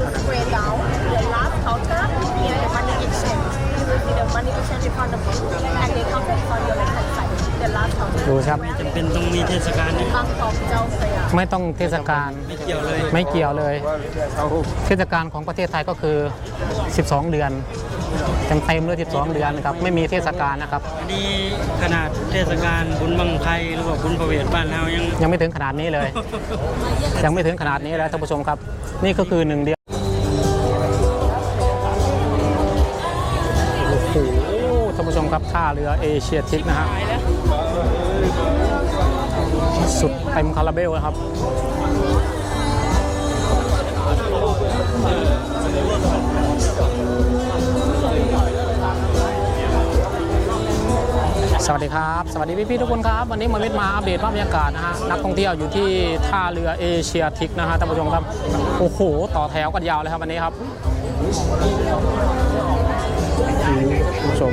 to spray down the last counter near the money exchange. You will see the money exchange in front of you, and the counter is on your left hand side. The last counter. ดูครับ ไม่จำเป็นต้องมีเทศกาลนี่บางทองเจ้าสยามไม่ต้องเทศกาลไม่เกี่ยวเลยไม่เกี่ยวเลย เทศกาลของประเทศไทยก็คือ 12 เดือนเต็มเต็มๆเลย12 เดือนนะครับไม่มีเทศกาลนะครับ อันนี้ขนาดเทศกาลบุญบังไพหรือว่าบุญประเวทบ้านเรายัง ยังไม่ถึงขนาดนี้เลย ยังไม่ถึงขนาดนี้เลยท่านผู้ชมครับ นี่ก็คือหนึ่งเดียว รับท่าเรือเอเชียทิกนะฮะสุดเต็มคาราเบลนะครับสวัสดีครับ สวัสดีพี่ๆทุกคนครับ วันนี้มามิดมาอัปเดตภาพบรรยากาศนะฮะนักท่องเที่ยวอยู่ที่ท่าเรือเอเชียทิกนะฮะท่านผู้ชมครับ โอ้โห ต่อแถวกันยาวเลยครับวันนี้ครับผู้ชม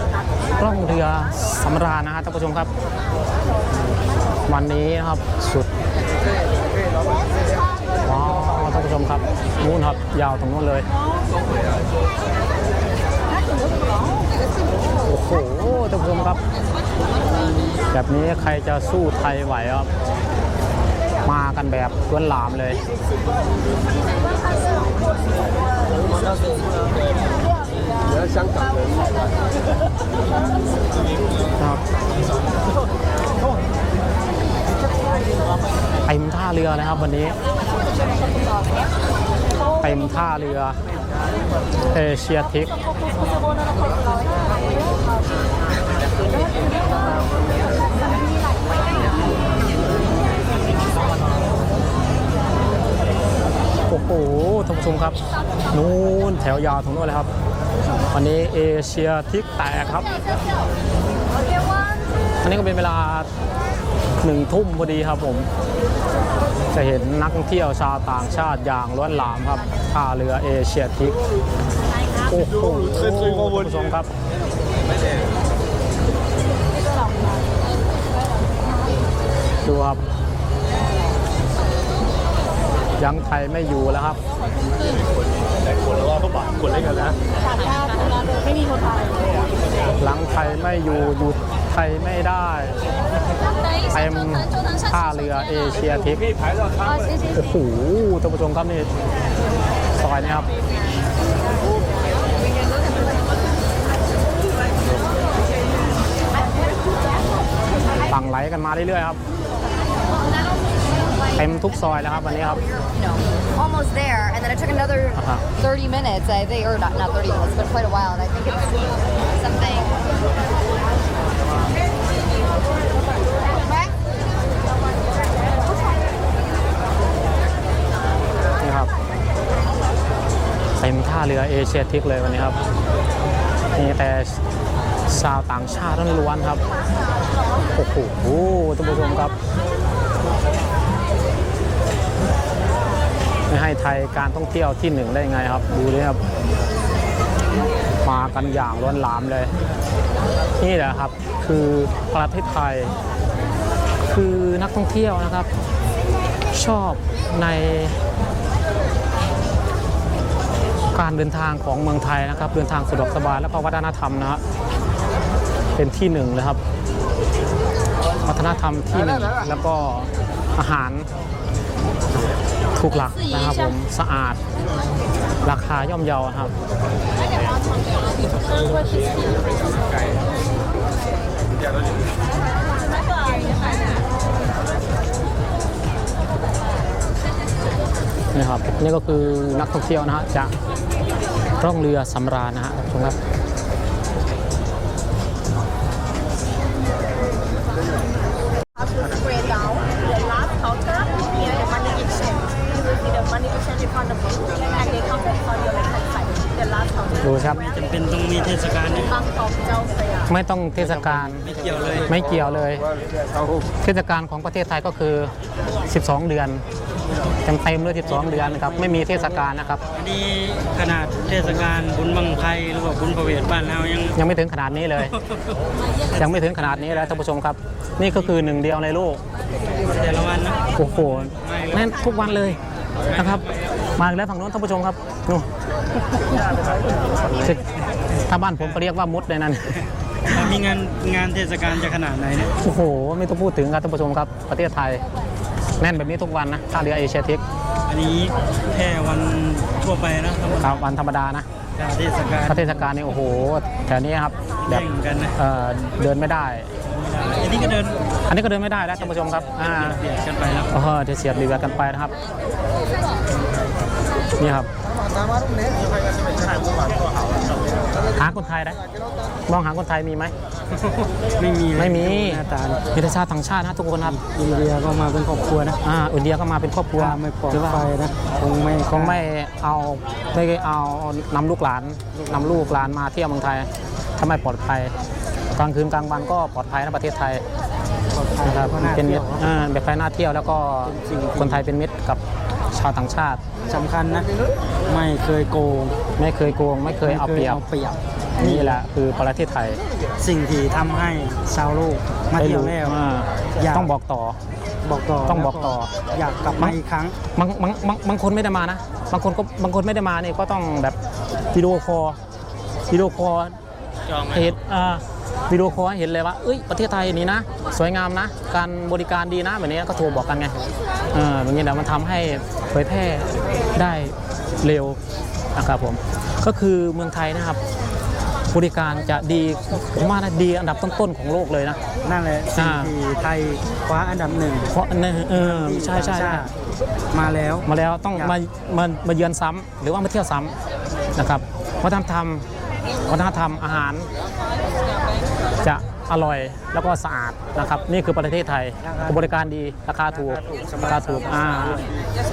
ล่องเรือสำราญนะฮะท่านผู้ชมครับ วันนี้นะครับสุดว้าวท่านผู้ชมครับนู้นครับยาวตรงนู้นเลยโอ้โหท่านผู้ชมครับ แบบนี้ใครจะสู้ไทยไหวครับ มากันแบบล้วนหลามเลย ครับเต็มท่าเรือนะครับวันนี้เต็มท่าเรือเอเชียทิกโอ้โหท่านผู้ชมครับ นู้นแถวยาวตรงนู้นเลยครับ วันนี้เอเชียทิกแตกครับ อันนี้ก็เป็นเวลาหนึ่งทุ่มพอดีครับผม จะเห็นนักท่องเที่ยวชาวต่างชาติอย่างล้วนหลามครับท่าเรือเอเชียทิก โอ้โหท่านผู้ชมครับดูครับยังไทยไม่อยู่แล้วครับ ไม่มีคนไทยหลังไทยไม่อยู่หยุดไทยไม่ได้เต็มท่าเรือเอเชียทิกโอ้โหท่านผู้ชมครับนี่ซอยนี้ครับฝั่งไหลกันมาเรื่อยๆครับเต็มทุกซอยแล้วครับวันนี้ครับ you know, almost there. And then it took another Uh-huh. 30 minutes, I think, or not, not 30 minutes, but quite a while. And I think it's something. Right? นี่ครับเต็มท่าเรือเอเชียทิกเลยวันนี้ครับมีแต่ชาวต่างชาติล้วนๆครับโอ้โหท่านผู้ชมครับ ไม่ให้ไทยการท่องเที่ยวที่หนึ่งได้ไงครับ ดูดิครับ มากันอย่างล้นหลามเลย นี่แหละครับคือประเทศไทย คือนักท่องเที่ยวนะครับ ชอบใน การเดินทางของเมืองไทยนะครับ เดินทางสะดวกสบายและวัฒนธรรมนะฮะเป็นที่หนึ่งเลยครับวัฒนธรรมที่หนึ่งแล้วก็อาหาร ถูกหลักนะครับผมสะอาด ราคาย่อมเยาครับนี่ครับนี่ก็คือนักท่องเที่ยวนะฮะจากร่องเรือสำราญนะฮะท่านครับ เป็นต้องมีเทศกาลเนี่ยบางกอกเจ้าพระยาไม่ต้องเทศกาลไม่เกี่ยวเลยไม่เกี่ยวเลย เทศกาลของประเทศไทยก็คือ 12 เดือนเต็มเต็มๆเลย12 เดือนนะครับไม่มีเทศกาลนะครับ อันนี้ขนาดเทศกาลบุญบังไพหรือว่าบุญประเวทบ้านเรายังยังไม่ถึงขนาดนี้เลย ยังไม่ถึงขนาดนี้แล้วท่านผู้ชมครับ นี่ก็คือหนึ่งเดียวในโลกแต่ละวันนะโอ้โหแน่นทุกวันเลยนะครับ มาอีกแล้วฝั่งโน้นท่านผู้ชมครับนู่น ถ้าบ้านผมก็เรียกว่ามุดเลยนั่นถ้ามีงานงานเทศกาลจะขนาดไหนเนี่ยโอ้โห ไม่ต้องพูดถึงครับท่านผู้ชมครับ ประเทศไทย แน่นแบบนี้ทุกวันนะท่าเรือเอเชียทิกอันนี้แค่วันทั่วไปนะธรรมคดารับวันธรรมดานะแต่เทศกาลถ้าเทศกาลนี่โอ้โหแถวนี้ครับแบแบ่บงกันนะเอ่อเดินไม่ได้ อันนี้ก็เดินอันนี้ก็เดินไม่ได้แล้วท่านผู้ชมครับอ่าเบียดกันไปแล้ว เออจะเสียดเรือกันไปนะครับนี่ครับ หาคนไทยได้มองหาคนไทยมีไหมไม่มีเลยไม่มีหน้าตามีแต่ชาติต่างชาตินะทุกคนครับอินเดียก็มาเป็นครอบครัวนะอ่าอินเดียก็มาเป็นครอบครัวถ้าไม่ปลอดหรือว่าภัยนะคงไม่คงไม่เอาไม่เอานำลูกหลานนำลูกหลานมาเที่ยวเมืองไทยถ้าไม่ปลอดภัยกลางคืนกลางวันก็ปลอดภัยนะประเทศไทยปลอดภัยนะครับก็น่าเป็นมิเที่ตยวรอ่าแบบไปน่าเที่ยวแล้วก็เป็นสิ่งที่คนไทยเป็นมิตรกับ ชาวต่างชาติสำคัญนะ ไม่เคยโกงไม่เคยโกง ไม่เคยเอาเปรียบไม่คเปรียบนี่แหละคือประเทศไทยสิ่งที่ทำให้ชาวโลกมาเที่ยวแล้วอ่าอยากต้องบอกต่อ บอกต่อต้องบอกต่อ แล้วอยากกลับมาอีกครั้ง บางบางบางบางคนไม่ได้มานะ บางคนก็บางคนไม่ได้มาเนี่ยก็ต้องแบบวิดีโอคอลวิดีโอคอลจองไหม เห็นอ่า วิดีโอคอลให้เห็นเลยว่าเอ้ยประเทศไทยนี่นะ สวยงามนะ การบริการดีนะแบบนี้ก็โทรบอกกันไงเอออย่างนี้แหละมันทำให้เผยแพร่ได้เร็วนะครับผมก็คือเมืองไทยนะครับบริการจะดีผมว่านะดีอันดับต้นๆของโลกเลยนะนั่นแหละสิ่งอ่าที่ไทยคว้าอันดับหนึ่งเพราะในเออใช่ใช่ต่างใช่ชาติมาแล้วมาแล้วต้องอยากมามามาเยือนซ้ำหรือว่ามาเที่ยวซ้ำนะครับวัฒนธรรมวัฒนธรรมอาหาร จะอร่อยแล้วก็สะอาดนะครับ นี่คือประเทศไทยบริการดีราคาถูกราคาถูกอ่า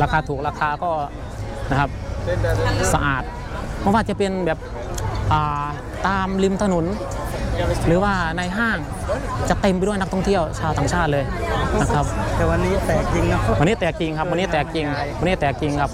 ราคาถูกราคาก็นะครับสะอาดเพราะว่าจะเป็นแบบอ่าตามริมถนน หรือว่าในห้างจะเต็มไปด้วยนักท่องเที่ยวชาวต่างชาติเลยนะครับแต่วันนี้แตกจริงเนาะวันนี้แตกจริงครับวันนี้แตกจริงวันนี้แตกจริงครับ